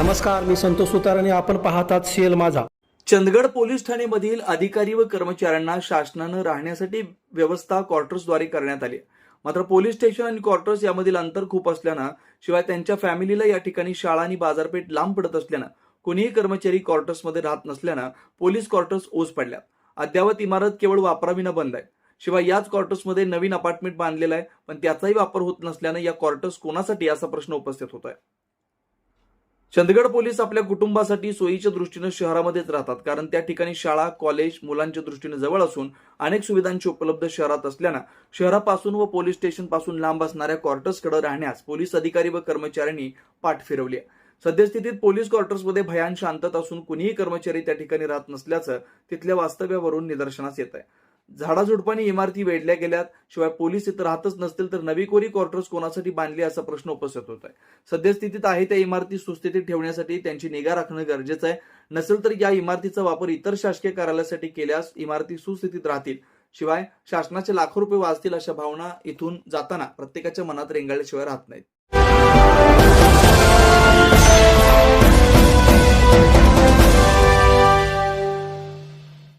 नमस्कार मी संतोष सुतार आणि आपण पाहतात सीएल माझा. चंदगड पोलीस ठाणेमधील अधिकारी व कर्मचाऱ्यांना शासनानं राहण्यासाठी व्यवस्था क्वार्टर्सद्वारे करण्यात आली. मात्र पोलीस स्टेशन आणि क्वार्टर्स यामधील अंतर खूप असल्यानं शिवाय त्यांच्या फॅमिलीला या ठिकाणी शाळा आणि बाजारपेठ लांब पडत असल्यानं कोणीही कर्मचारी क्वार्टर्समध्ये राहत नसल्यानं पोलीस क्वार्टर्स ओस पडल्या अद्यावत इमारत केवळ वापराविना बंद आहे. शिवाय याच क्वार्टर्समध्ये नवीन अपार्टमेंट बांधलेला आहे पण त्याचाही वापर होत नसल्यानं या क्वार्टर्स कोणासाठी असा प्रश्न उपस्थित होत आहे चंदगड पोलीस आपल्या कुटुंबासाठी सोयीच्या दृष्टीनं शहरामध्येच राहतात कारण त्या ठिकाणी शाळा कॉलेज मुलांच्या दृष्टीने जवळ असून अनेक सुविधांची उपलब्ध शहरात असल्यानं शहरापासून व पोलीस स्टेशनपासून लांब असणाऱ्या क्वार्टर्सकडे राहण्यास पोलीस अधिकारी व कर्मचाऱ्यांनी पाठ फिरवली सद्यस्थितीत पोलीस क्वार्टर्समध्ये भयान शांतता असून कुणीही कर्मचारी त्या ठिकाणी राहत नसल्याचं तिथल्या वास्तव्यावरून निदर्शनास येत आहे. झाडाझुडपाने इमारती वेढल्या गेल्यात. शिवाय पोलीस इथं राहतच नसतील तर नवी कोरी क्वार्टर्स कोणासाठी बांधली असा प्रश्न उपस्थित होत आहे सद्यस्थितीत आहे त्या इमारती सुस्थितीत ठेवण्यासाठी त्यांची निगा राखणं गरजेचं आहे. नसेल तर या इमारतीचा वापर इतर शासकीय कार्यालयासाठी केल्यास इमारती सुस्थितीत राहतील. शिवाय शासनाचे लाखो रुपये वाचतील अशा भावना इथून जाताना प्रत्येकाच्या मनात रेंगाळल्याशिवाय राहत नाहीत.